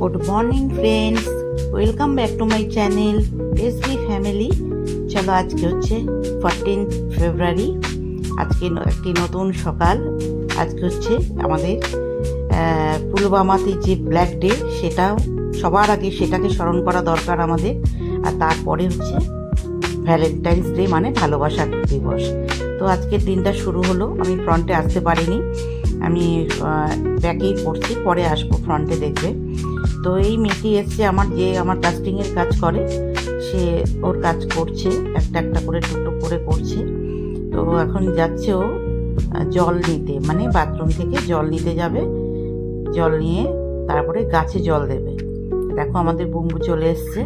Good morning friends welcome back to my channel SB family. চলো আজকে হচ্ছে fourteen February আজকে একটি নতুন সকাল। আজকে হচ্ছে আমাদের আহ, পুলওয়ামাতে যে ব্ল্যাক ডে সেটাও সবার আগে সেটাকে স্মরণ করা দরকার আমাদের। আর তারপরে হচ্ছে ভ্যালেন্টাইন্স ডে মানে ভালোবাসার দিবস। তো আজকের দিনটা শুরু হলো আমি ফ্রন্টে আসতে পারিনি। আমি ব্যাকেই পড়ছি পরে আসব ফ্রন্টে দেখবে। তো এই মেয়েটি এসছে আমার যে আমার কাস্টিংয়ের কাজ করে, সে ওর কাজ করছে, একটা একটা করে টুকটুক করে করছে। তো এখন যাচ্ছে ও জল নিতে মানে বাথরুম থেকে জল নিতে যাবে, জল নিয়ে তারপরে গাছে জল দেবে। দেখো আমাদের বুম্বু চলে এসছে।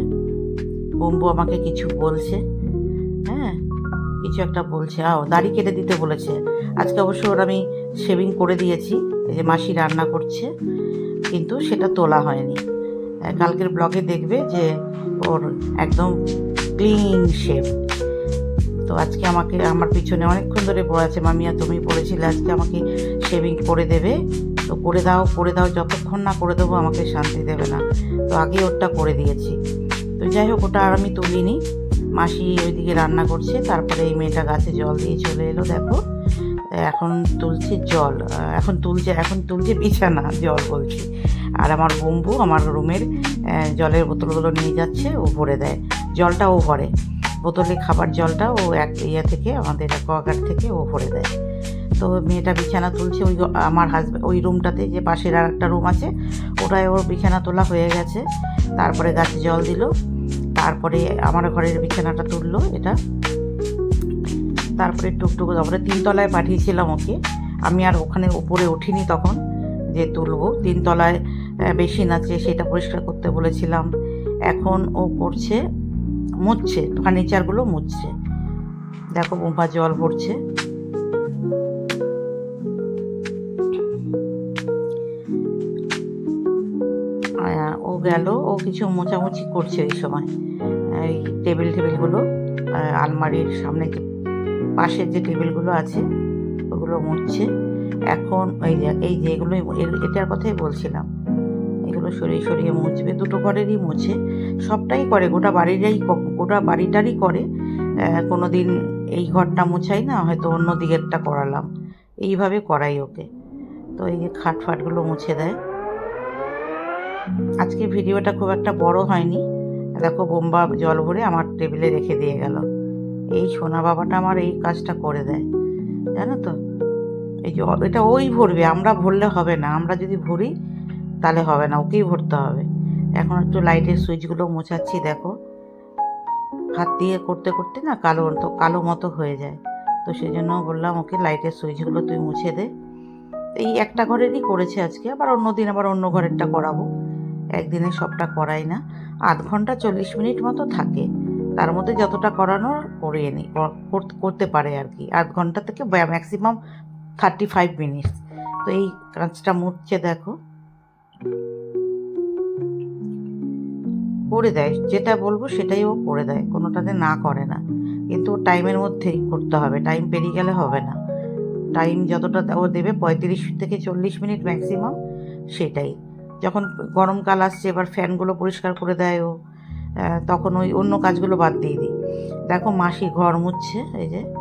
বুম্বু আমাকে কিছু বলছে হ্যাঁ? কিছু একটা বলছে। আও দাড়ি কেটে দিতে বলেছে। আজকে অবশ্য ওর আমি শেভিং করে দিয়েছি। এই যে মাসি রান্না করছে, কিন্তু সেটা তোলা হয়নি। কালকের ব্লগে দেখবে যে ওর একদম ক্লিন শেভ তো আজকে আমাকে, আমার পিছনে অনেকক্ষণ ধরে পড়েছে মামিয়া তুমি বলেছিলে আজকে আমাকে শেভিং করে দেবে। তো করে দাও করে দাও, যতক্ষণ না করে দেবো আমাকে শান্তি দেবে না। তো আগে ওরটা করে দিয়েছি। তো যাই হোক, ওটা আর আমি তুলিনি। মাসি ওইদিকে রান্না করছে, তারপরে এই মেয়েটা গাছে জল দিয়ে চলে এলো, দেখো। এখন তুলছে জল এখন তুলছে এখন তুলছে বিছানা, জল বলছি। আর আমার বম্বু আমার রুমের জলের বোতলগুলো নিয়ে যাচ্ছে, ও ভরে দেয়। জলটা ও ভরে। বোতলে খাবার জলটা ও এক ইয়ে থেকে, আমাদের অ্যাকোয়াগার্ড থেকে ও ভরে দেয়। তো মেয়েটা বিছানা তুলছে, ওই আমার হাজব্যান্ড, ওই রুমটাতে যে পাশের আর একটা রুম আছে, ওটায় ওর বিছানা তোলা হয়ে গেছে। তারপরে গাছে জল দিল। তারপরে আমার ঘরের বিছানাটা তুললো এটা। তারপরে টুকটুকু তারপরে তিনতলায় পাঠিয়েছিলাম ওকে। আমি আর ওখানে উপরে উঠিনি তখন যে তুলবো। তিনতলায় বেশি নাচে সেটা পরিষ্কার করতে বলেছিলাম। এখন ও করছে মুছছে, ফার্নিচারগুলো মুছছে। দেখো বোম্বা জল ভরছে ও গেল, ও কিছু মোছামুছি করছে এই সময়। এই টেবিল টেবিলগুলো আলমারির সামনে যে পাশের যে টেবিলগুলো আছে, ওগুলো মুছছে। এখন এই এই যে এগুলো এটার কথাই বলছিলাম। এগুলো সরিয়ে সরিয়ে মুছবে, দুটো ঘরেরই মুছে। সবটাই করে, গোটা বাড়িটাই গোটা বাড়িটারই করে। কোনো দিন এই ঘরটা মুছাই না, হয়তো অন্য দিকেরটা করালাম। এইভাবে করাই ওকে। তো এই যে খাট ফাটগুলো মুছে দেয়। আজকে ভিডিওটা খুব একটা বড় হয়নি। দেখো, বোম্বা জল ভরে আমার টেবিলে রেখে দিয়ে গেল। এই সোনা বাবাটা আমার এই কাজটা করে দেয়, জানো তো? এই জল এটা ওই ভরবে, আমরা ভরলে হবে না। আমরা যদি ভরি, তাহলে হবে না, ওকেই ভরতে হবে। এখন একটু লাইটের সুইচগুলো মোছাচ্ছি, দেখো। হাত দিয়ে করতে করতে না কালো, তো কালো মতো হয়ে যায়। তো সেই জন্য বললাম, ওকে লাইটের সুইচগুলো তুই মুছে দে। এই একটা ঘরেরই করেছে আজকে, আবার অন্য দিন আবার অন্য ঘরেরটা করাবো। একদিনে সবটা করাই না। আধ ঘণ্টা চল্লিশ মিনিট মতো থাকে। তার মধ্যে যতটা করানোর করিয়ে নিই কর- কর- করতে পারে আর কি। আধ ঘণ্টা থেকে ম্যাক্সিমাম থার্টি ফাইভ মিনিটস তো এই কাজটা মুছছে দেখো। করে দেয়। যেটা বলব সেটাই ও করে দেয়। কোনোটাতে না করে না। কিন্তু টাইমের মধ্যেই করতে হবে। টাইম পেরিয়ে গেলে হবে না। টাইম যতটা ও দেবে, পঁয়ত্রিশ থেকে চল্লিশ মিনিট ম্যাক্সিমাম সেটাই। যখন গরমকাল আসছে এবার ফ্যানগুলো পরিষ্কার করে দেয় ও। তখন ওই অন্য কাজগুলো বাদ দিয়ে দিই। দেখো মাসি ঘর মুছছে এই যে।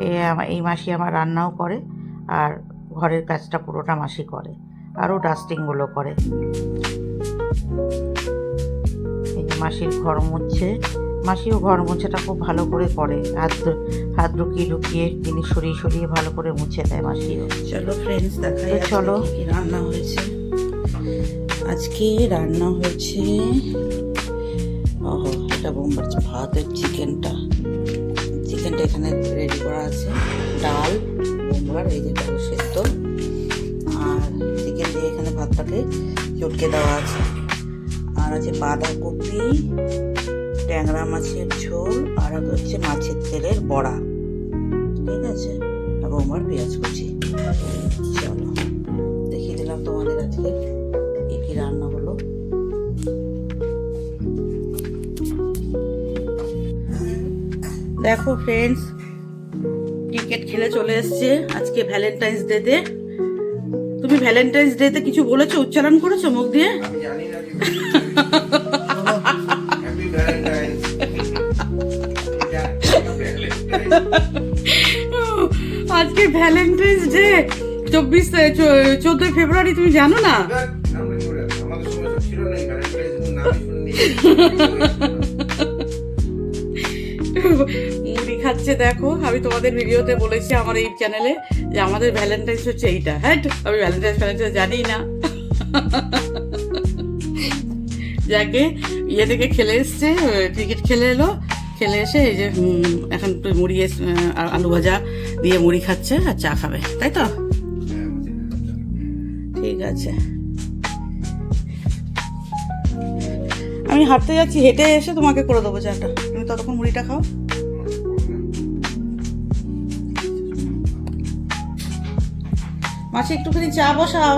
এ এই মাসি আমার রান্নাও করে আর ঘরের কাজটা পুরোটা মাসি করে আরও ডাস্টিংগুলো করে। এই যে মাসির ঘর মুছছে। মাসিও ঘর মোছাটা খুব ভালো করে করে। হাত হাত ঢুকিয়ে ঢুকিয়ে জিনিস সরিয়ে সরিয়ে ভালো করে মুছে দেয় মাসিও। চলো ফ্রেন্ডস আজকে চলো। রান্না হয়েছে। আজকে রান্না হয়েছে, ওহো, এটা বোম্বার ভাতের চিকেনটা। চিকেনটা এখানে রেডি করা আছে। ডাল বোম্বার এই যে ডাল সেদ্ধ। আর চিকেন দিয়ে এখানে ভাতটাকে চটকে দেওয়া আছে। আর আছে বাঁধাকপি, ট্যাংরা মাছের ঝোল, আর হচ্ছে মাছের তেলের বড়া। ঠিক আছে? আর বোম্বার পেঁয়াজ কুচি। চলো, দেখিয়ে দিলাম তোমাদের আজকে। দেখো ফ্রেন্ডস ক্রিকেট খেলে চলে এসছে। আজকে ভ্যালেন্টাইন্স ডেতে তুমি ভ্যালেন্টাইন্স ডেতে কিছু বলেছ? উচ্চারণ করেছ মুখ দিয়ে? আজকে ভ্যালেন্টাইন্স ডে চব্বিশ চোদ্দই ফেব্রুয়ারি, তুমি জানো না? খাচ্ছে দেখো, আমি তোমাদের ভিডিওতে বলেছি আমার এই চ্যানেলে যে আমাদের ভ্যালেন্টাইন্স হচ্ছে এইটা। হ্যাঁ আমি ভ্যালেন্টাইন্স ভ্যালেন্টাইন্স জানি না। যাকে ইয়ে থেকে খেলে এসছে ক্রিকেট খেলে এলো, খেলে এসে এই যে এখন মুড়ি আলু ভাজা দিয়ে মুড়ি খাচ্ছে আর চা খাবে, তাই তো? ঠিক আছে। আমি হাঁটতে যাচ্ছি, হেঁটে এসে তোমাকে করে দেবো চাটা। তুমি ততক্ষণ মুড়িটা খাও। মাসি একটুখানি চা বসাও।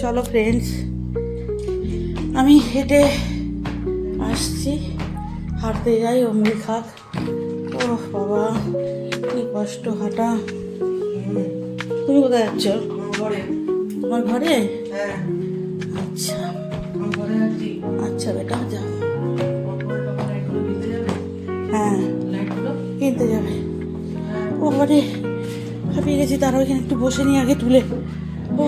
চলো ফ্রেন্ডস আমি হেঁটে আসছি। হাঁটতে যাই মুড়ি খাক ও বাবা, কি কষ্ট হাঁটা। তুমি কোথায় যাচ্ছ? তোমার ঘরে? আচ্ছা। আচ্ছা বেটা, যাও। হ্যাঁ কিনতে যাবে। ও ঘরে হাঁপিয়ে গেছি তারা ওইখানে একটু বসে নিয়ে আগে তুলে। ও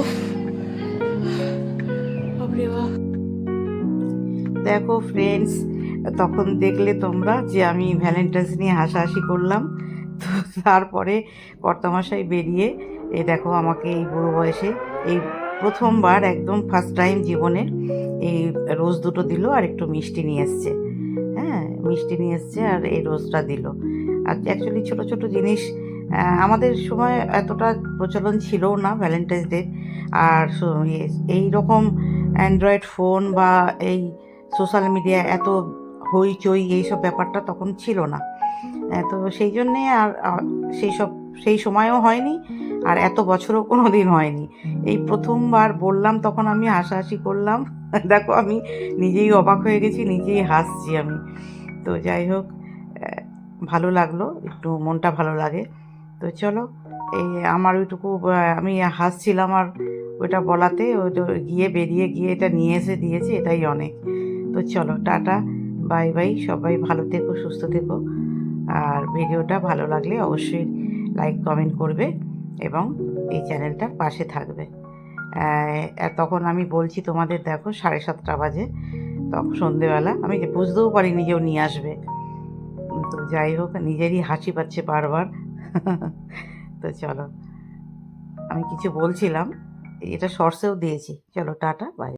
দেখো ফ্রেন্ডস তখন দেখলে তোমরা যে আমি ভ্যালেন্টাইন্স নিয়ে হাসাহাসি করলাম। তো তারপরে কর্তামশাই বেরিয়ে, এ দেখো আমাকে এই বুড়ো বয়সে, এই প্রথমবার একদম ফার্স্ট টাইম জীবনে এই রোজ দুটো দিল আর একটু মিষ্টি নিয়ে এসছে। হ্যাঁ মিষ্টি নিয়ে এসছে আর এই রোজটা দিল। আর অ্যাকচুয়ালি ছোট ছোট জিনিস আমাদের সময় এতটা প্রচলন ছিল না ভ্যালেন্টাইন্স ডে আর এই রকম অ্যান্ড্রয়েড ফোন বা এই সোশ্যাল মিডিয়া এত হইচই এইসব ব্যাপারটা তখন ছিল না। তো সেই জন্যে আর সেই সব, সেই সময়ও হয়নি আর এত বছরও কোনো দিন হয়নি। এই প্রথমবার বললাম, তখন আমি হাসাহাসি করলাম। দেখো, আমি নিজেই অবাক হয়ে গেছি, নিজেই হাসছি আমি। তো যাই হোক ভালো লাগল, একটু মনটা ভালো লাগে। তো চলো, এই আমার ওইটুকু আমি হাসছিলাম আর ওইটা বলাতে, ওইটা গিয়ে বেরিয়ে গিয়ে এটা নিয়ে এসে দিয়েছে, এটাই অনেক। তো চলো, টাটা, বাই বাই, সবাই ভালো থেকো, সুস্থ থেকো। আর ভিডিওটা ভালো লাগলে অবশ্যই লাইক, কমেন্ট করবে এবং এই চ্যানেলটার পাশে থাকবে। তখন আমি বলছি তোমাদের, দেখো, সাড়ে সাতটা বাজে, তখন সন্ধেবেলা, আমি বুঝতেও পারিনি যে ও নিয়ে আসবে। তো যাই হোক, নিজেরই হাসি পাচ্ছে বারবার। তো চলো আমি কিছু বলছিলাম এটা শর্টসেও দিয়েছি। চলো টাটা বাই